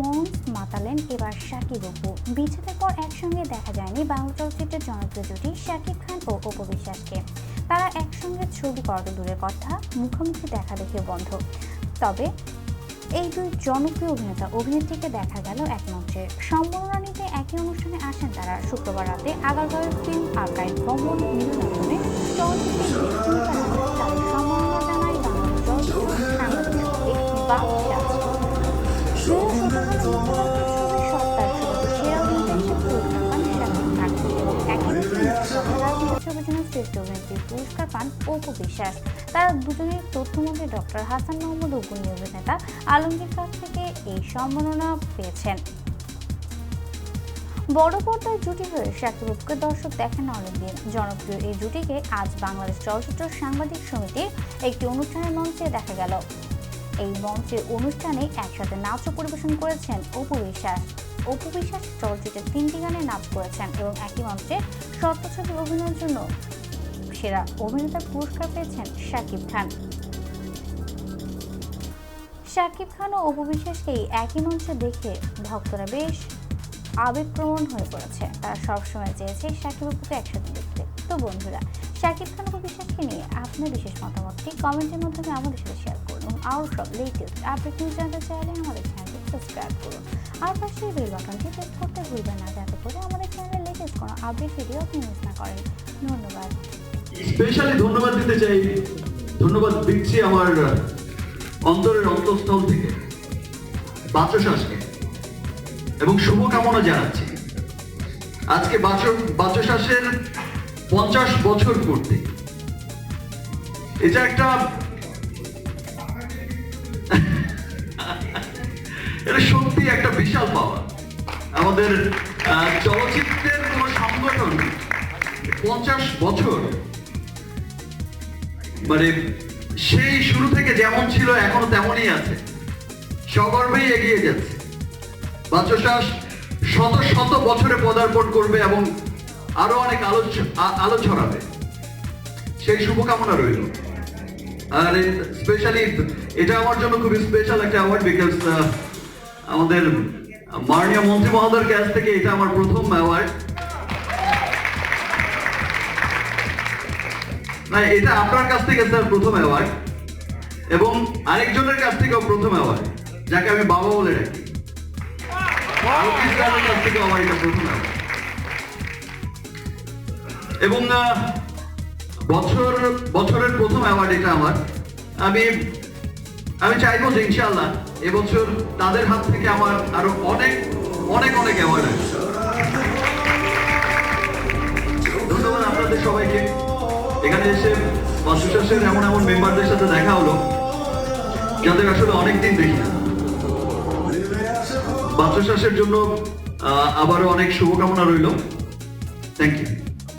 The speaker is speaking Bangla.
মঞ্চ মাতালেন এবার শাকিব অপু। বিচ্ছেদের পর একসঙ্গে দেখা যায়নি বাংলা চলচ্চিত্রের জনপ্রিয় জুটি শাকিব খান ও অপু বিশ্বাসকে। তারা একসঙ্গে ছবি করা তো দূরের কথা, মুখোমুখি দেখা দেখে বন্ধ। তবে এই দুই জনপ্রিয় অভিনেতা অভিনেত্রীকে দেখা গেল এক মঞ্চে নিতে একই অনুষ্ঠানে আসেন তারা। শুক্রবার রাতে আগারগাঁওয়ের ফিল্ম আর্কাইভ ভ্রমণ মিলনায়তনে চলচ্চিত্রে ভূমিকা নিয়ে তাদের সম্মাননা জানায় বাংলাদেশ চলচ্চিত্র শ্রেষ্ঠ পুরস্কার পান বিশ্বাস তারা দুজনেই তথ্যমন্ত্রী ডক্টর হাসান আলমগীর কাছ থেকে এই সম্মাননা পেয়েছেন। বড় পর্দায় জুটি হয়ে শাকিব অপুকে দর্শক দেখেন অনেকদিন। জনপ্রিয় এই জুটিকে আজ বাংলাদেশ চলচ্চিত্র সাংবাদিক সমিতির একটি অনুষ্ঠানের মঞ্চে দেখা গেল। এই মঞ্চের অনুষ্ঠানে একসাথে নাচও পরিবেশন করেছেন অপু বিশ্বাস অপু বিশ্বাস চলচ্চিত্রের তিনটি গানে নাচ করেছেন এবং একই মঞ্চে শর্ত অভিনয়ের জন্য সেরা অভিনেতার পুরস্কার পেয়েছেন শাকিব খান। শাকিব খান ও অপু বিশ্বাসকে একই মঞ্চে দেখে ভক্তরা বেশ আবেগপ্রবণ হয়ে পড়েছে। তারা সবসময় চেয়েছে শাকিব অপুকে একসাথে দেখতে। তো বন্ধুরা, শাকিব খান অপু বিশ্বাসকে নিয়ে আপনার বিশেষ মতামতটি কমেন্টের মাধ্যমে আমাদের সাথে শেয়ার করুন। আরও সব লেটেস্ট আপডেট নিউজ জানতে চাইলে আমাদের চ্যানেলটি সাবস্ক্রাইব করুন। আর পাশে বেল বাটনটি প্রেস করতে ভুলবেন না যাতে করে আমাদের চ্যানেলে লেটেস্ট কোনো আপডেট ভিডিও আপনি মিস না করেন ধন্যবাদ স্পেশালি ধন্যবাদ দিতে চাই, ধন্যবাদ দিচ্ছি আমার অন্তরের অন্তঃস্থল থেকে বাচশ্বাসকে এবং শুভকামনা জানাচ্ছি। আজকে বাচশ্বাসের পঞ্চাশ বছর পূর্তি। এটা একটা এটা সত্যি একটা বিশাল পাওয়া আমাদের চলচ্চিত্রের কোন সংগঠন পঞ্চাশ বছর মানে সেই শুরু থেকে যেমন ছিল, এখনও তেমনই আছে। সগর্বেই এগিয়ে যাচ্ছে। বাচ্চাশ্বাস শত শত বছরে পদার্পণ করবে এবং আরও অনেক আলো আলো ছড়াবে। সেই শুভকামনা রইল। আর স্পেশালি এটা আমার জন্য খুবই স্পেশাল একটা অ্যাওয়ার্ড বিকজ আমাদের মাননীয় মন্ত্রী মহোদয়ের কাছ থেকে এটা আমার প্রথম অ্যাওয়ার্ড না, এটা আপনার কাছ থেকে স্যার প্রথম অ্যাওয়ার্ড এবং আরেকজনের কাছ থেকেও প্রথম অ্যাওয়ার্ড যাকে আমি বাবা বলে অ্যাওয়ার্ড এবং বছর, বছরের প্রথম অ্যাওয়ার্ড এটা আমার, আমি আমি চাইব যে ইনশাল্লাহ এবছর তাদের হাত থেকে আমার আরও অনেক অনেক অনেক অ্যাওয়ার্ড আসবে ধন্যবাদ আপনাদের সবাইকে। এখানে এসে বাসুশাসের এমন এমন মেম্বারদের সাথে দেখা হলো, যাদের আসলে অনেকদিন দেখি না। বাচ্চাশ্বাসের জন্য আবারও অনেক শুভকামনা রইল। Thank you